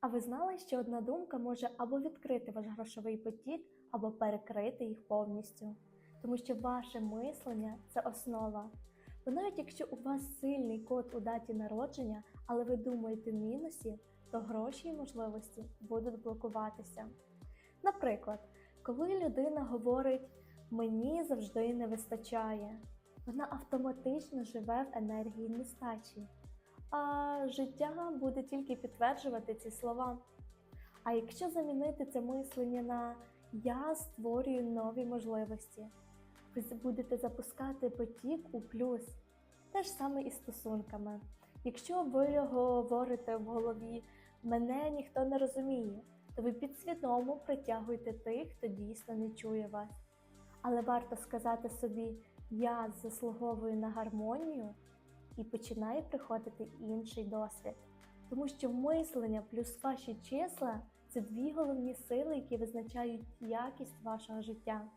А ви знали, що одна думка може або відкрити ваш грошовий потік, або перекрити їх повністю? Тому що ваше мислення це основа. Бо навіть якщо у вас сильний код у даті народження, але ви думаєте в мінусі, то гроші і можливості будуть блокуватися. Наприклад, коли людина говорить мені завжди не вистачає, вона автоматично живе в енергії нестачі, а життя буде тільки підтверджувати ці слова. А якщо замінити це мислення на я створюю нові можливості, ви будете запускати потік у плюс. Те ж саме і стосунками. Якщо ви говорите в голові мене ніхто не розуміє, то ви підсвідомо притягуєте тих, хто дійсно не чує вас. Але варто сказати собі я заслуговую на гармонію і починає приходити інший досвід. Тому що мислення плюс ваші числа це дві головні сили, які визначають якість вашого життя.